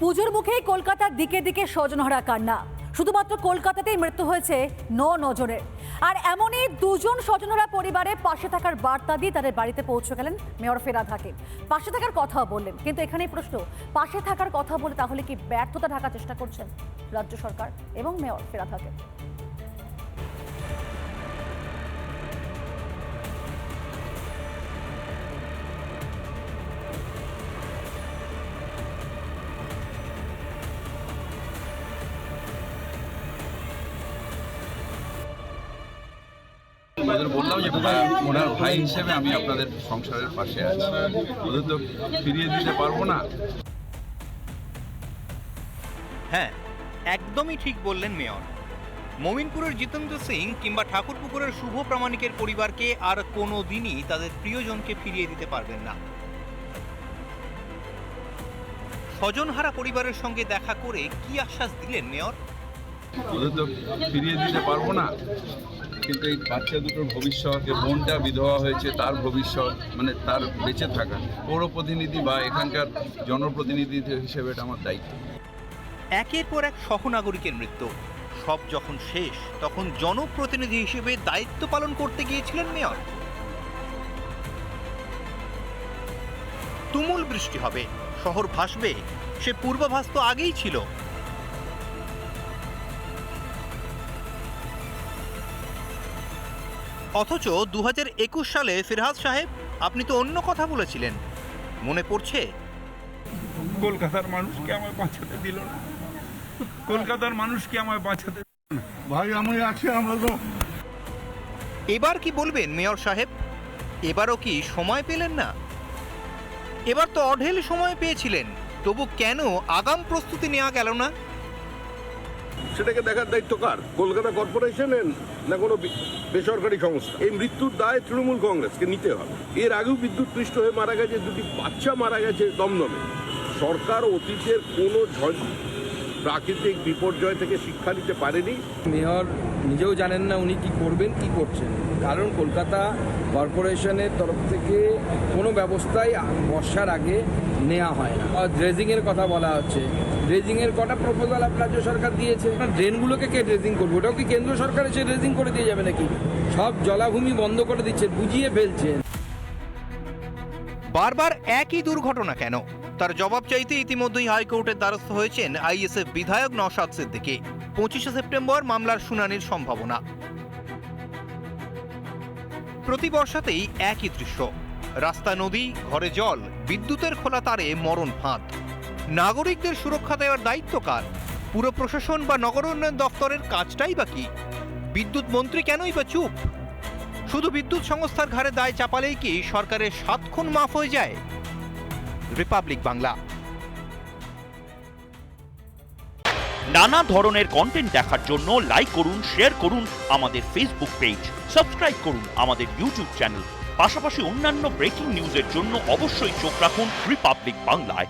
পুজোর মুখেই কলকাতার দিকে দিকে স্বজনহারা কান্না। শুধুমাত্র কলকাতাতেই মৃত্যু হয়েছে ন নজনের আর এমনই দুজন স্বজনহারা পরিবারে পাশে থাকার বার্তা দিয়ে তাদের বাড়িতে পৌঁছে গেলেন মেয়র ফেরাদ হাকিম পাশে থাকার কথা বললেন, কিন্তু এখানেই প্রশ্ন, পাশে থাকার কথা বলে তাহলে কি ব্যর্থতা ঢাকার চেষ্টা করছেন রাজ্য সরকার এবং মেয়র ফেরাদ হাকিম ওদের বললাম যে ওনার ভাই হিসেবে আমি আপনাদের সংসারের পাশে আছি। ওদের তো ফিরিয়ে দিতে পারব না। হ্যাঁ একদমই ঠিক বললেন মেয়র। মমিনপুরের জিতেন্দ্র সিং কিংবা ঠাকুরপুকুরের শুভ প্রামাণিকের পরিবারকে আর কোনো দিনই তাদের প্রিয়জনকে ফিরিয়ে দিতে পারবেন না। স্বজনহারা পরিবারের সঙ্গে দেখা করে কি আশ্বাস দিলেন মেয়র? ওদের তো ফিরিয়ে দিতে পারব না। কিন্তু এই বাচ্চা দুটোর ভবিষ্যৎ, যে বোনটা বিধবা হয়েছে, তার ভবিষ্যৎ মানে তার বেঁচে থাকা পৌর প্রতিনিধি বা এখানকার জনপ্রতিনিধি হিসেবে এটা আমার দায়িত্ব। একের পর এক সহনাগরিকের মৃত্যু। সব যখন শেষ, তখন জনপ্রতিনিধি হিসেবে দায়িত্ব পালন করতে গিয়েছিলেন মেয়র। তুমুল বৃষ্টি হবে। শহর ভাসবে। সে পূর্বাভাস তো আগেই ছিল। অথচ দু একুশ সালে ফিরহাদ সাহেব আপনি তো অন্য কথা বলেছিলেন। মনে পড়ছে? কলকাতার মানুষকে আমায় বাঁচাতে দিল না? কলকাতার মানুষকে আমায় বাঁচাতে ভাই আমি আছি আমরা তো এবার কি বলবেন মেয়র সাহেব? এবারও কি সময় পেলেন না? এবার তো অঢেল সময় পেয়েছিলেন তবু কেন আগাম প্রস্তুতি নেওয়া গেল না? সেটাকে দেখার দায়িত্ব কার? কলকাতা কর্পোরেশনের না কোনো বেসরকারি সংস্থা? এই মৃত্যুর দায় তৃণমূল কংগ্রেসকে নিতে হবে। এর আগেও বিদ্যুৎ পৃষ্ঠ হয়ে মারা গেছে, দুটি বাচ্চা মারা গেছে দমদমে। সরকার অতীতের কোনো প্রাকৃতিক বিপর্যয় থেকে শিক্ষা নিতে পারেনি। মেয়র নিজেও জানেন না উনি কি করবেন, কি করছেন। কারণ কলকাতা কর্পোরেশনের তরফ থেকে কোনো ব্যবস্থাই বর্ষার আগে নেওয়া হয় না। ড্রেজিংয়ের কথা বলা হচ্ছে। ড্রেজিংয়ের কটা প্রপোজাল রাজ্য সরকার দিয়েছে? ড্রেনগুলোকে কে ড্রেজিং করবে? ওটাও কি কেন্দ্র সরকার এসে ড্রেজিং করে দিয়ে যাবে নাকি? সব জলাভূমি বন্ধ করে দিচ্ছে, বুঝিয়ে ফেলছেন বারবার একই দুর্ঘটনা কেন? তার জবাব চাইতে ইতিমধ্যেই হাইকোর্টের দ্বারস্থ হয়েছেন আইএসএফ বিধায়ক নওশাদ সিদ্দিকী। পঁচিশে সেপ্টেম্বর মামলার শুনানির সম্ভাবনা। প্রতি বর্ষাতেই একই দৃশ্য। রাস্তা নদী, ঘরে জল, বিদ্যুতের খোলা তারে মরণ ফাঁদ। নাগরিকদের সুরক্ষা দেওয়ার দায়িত্ব কার? পুরো প্রশাসন বা নগর উন্নয়ন দপ্তরের কাজটাই বা কি? বিদ্যুৎ মন্ত্রী কেনই বা চুপ? শুধু বিদ্যুৎ সংস্থার ঘাড়ে দায় চাপালেই কি সরকারের সাত খুন মাফ হয়ে যায়? রিপাবলিক বাংলা। নানা ধরনের কন্টেন্ট দেখার জন্য লাইক করুন শেয়ার করুন আমাদের ফেসবুক পেজ সাবস্ক্রাইব করুন আমাদের ইউটিউব চ্যানেল পাশাপাশি অন্যান্য ব্রেকিং নিউজের জন্য অবশ্যই চোখ রাখুন রিপাবলিক বাংলায়